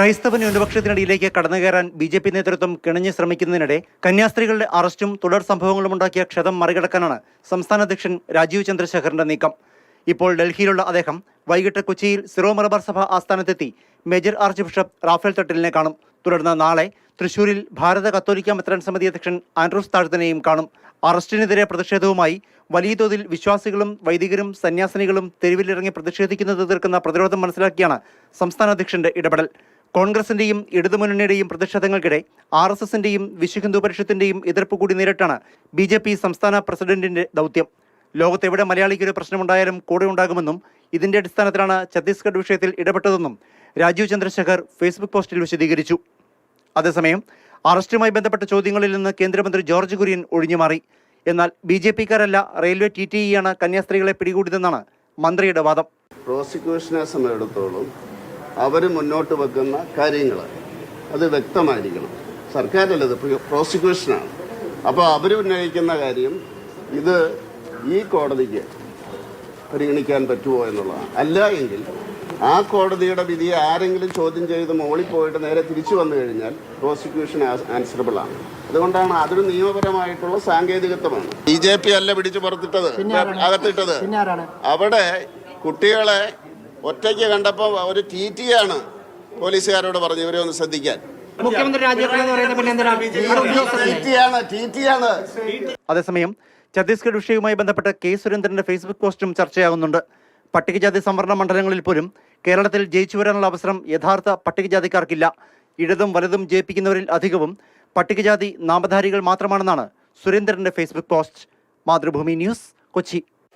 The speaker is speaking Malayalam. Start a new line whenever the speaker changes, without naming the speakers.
ക്രൈസ്തവ ന്യൂനപക്ഷത്തിനിടയിലേക്ക് കടന്നുകയറാൻ ബി ജെ പി നേതൃത്വം കിണഞ്ഞു ശ്രമിക്കുന്നതിനിടെ കന്യാസ്ത്രീകളുടെ അറസ്റ്റും തുടർ സംഭവങ്ങളും ഉണ്ടാക്കിയ ക്ഷതം മറികടക്കാനാണ് സംസ്ഥാന അധ്യക്ഷൻ രാജീവ് ചന്ദ്രശേഖറിന്റെ നീക്കം. ഇപ്പോൾ ഡൽഹിയിലുള്ള അദ്ദേഹം വൈകിട്ട് കൊച്ചിയിൽ സിറോ മലബാർ സഭ ആസ്ഥാനത്തെത്തി മേജർ ആർച്ച് ബിഷപ്പ് റാഫേൽ തട്ടിലിനെ കാണും. തുടർന്ന് നാളെ തൃശൂരിൽ ഭാരത കത്തോലിക്ക മെത്രാൻ സമിതി അധ്യക്ഷൻ ആൻഡ്രൂസ് താഴ്ത്തനെയും കാണും. അറസ്റ്റിനെതിരെ പ്രതിഷേധവുമായി വലിയ തോതിൽ വിശ്വാസികളും വൈദികരും സന്യാസിനികളും തെരുവിലിറങ്ങി പ്രതിഷേധിക്കുന്നത് തീർക്കുന്ന പ്രതിരോധം മനസ്സിലാക്കിയാണ് സംസ്ഥാന അധ്യക്ഷന്റെ ഇടപെടൽ. കോൺഗ്രസിന്റെയും ഇടതുമുന്നണിയുടെയും പ്രതിഷേധങ്ങൾക്കിടെ ആർ എസ് എസിന്റെയും വിശ്വ ഹിന്ദു പരിഷത്തിന്റെയും എതിർപ്പ് കൂടി നേരിട്ടാണ് ബി ജെ പി സംസ്ഥാന പ്രസിഡന്റിന്റെ ദൗത്യം. ലോകത്തെവിടെ മലയാളിക്ക് ഒരു പ്രശ്നമുണ്ടായാലും കൂടെ ഉണ്ടാകുമെന്നും ഇതിന്റെ അടിസ്ഥാനത്തിലാണ് ഛത്തീസ്ഗഡ് വിഷയത്തിൽ ഇടപെട്ടതെന്നും രാജീവ് ചന്ദ്രശേഖർ ഫേസ്ബുക്ക് പോസ്റ്റിൽ വിശദീകരിച്ചു. അതേസമയം അറസ്റ്റുമായി ബന്ധപ്പെട്ട ചോദ്യങ്ങളിൽ നിന്ന് കേന്ദ്രമന്ത്രി ജോർജ് കുര്യൻ ഒഴിഞ്ഞുമാറി. എന്നാൽ ബി ജെ പിക്കാരല്ല റെയിൽവേ ടി ടി ഇയാണ് കന്യാസ്ത്രീകളെ പിടികൂടിയതെന്നാണ് മന്ത്രിയുടെ വാദം.
പ്രോസിക്യൂഷനെ സംബന്ധിച്ചിടത്തോളം അവർ മുന്നോട്ട് വെക്കുന്ന കാര്യങ്ങൾ അത് വ്യക്തമായിരിക്കണം. സർക്കാരല്ലത് പ്രോസിക്യൂഷനാണ്. അപ്പോൾ അവർ ഉന്നയിക്കുന്ന കാര്യം ഇത് ഈ കോടതിക്ക് പരിഗണിക്കാൻ പറ്റുമോ എന്നുള്ളതാണ്. അല്ല എങ്കിൽ ആ കോടതിയുടെ വിധിയെ ആരെങ്കിലും ചോദ്യം ചെയ്ത് മുകളിൽ പോയിട്ട് നേരെ തിരിച്ചു വന്നു കഴിഞ്ഞാൽ പ്രോസിക്യൂഷൻ ആൻസറബിൾ ആണ് അതുകൊണ്ടാണ് അതൊരു നിയമപരമായിട്ടുള്ള സാങ്കേതികത്വമാണ്. ബി ജെ പി അല്ല പിടിച്ചു പുറത്തിട്ടത് അകത്തിട്ടത്. അവിടെ കുട്ടികളെ ഒറ്റയ്ക്ക് കണ്ടപ്പോൾ ഒരു ടി ടി ആണ് പോലീസുകാരോട് പറഞ്ഞു ഇവരെ ഒന്ന് ശ്രദ്ധിക്കാൻ.
അതേസമയം ഛത്തീസ്ഗഡ് വിഷയവുമായി ബന്ധപ്പെട്ട് കെ സുരേന്ദ്രന്റെ ഫേസ്ബുക്ക് പോസ്റ്റും ചർച്ചയാകുന്നുണ്ട്. പട്ടികജാതി സംവരണ മണ്ഡലങ്ങളിൽ പോലും കേരളത്തിൽ ജയിച്ചു വരാനുള്ള അവസരം യഥാർത്ഥ പട്ടികജാതിക്കാർക്കില്ല ഇടതും വലതും ജയിപ്പിക്കുന്നവരിൽ അധികവും പട്ടികജാതി നാമധാരികൾ മാത്രമാണെന്നാണ് സുരേന്ദ്രന്റെ Facebook post. Mathrubhumi news Kochi.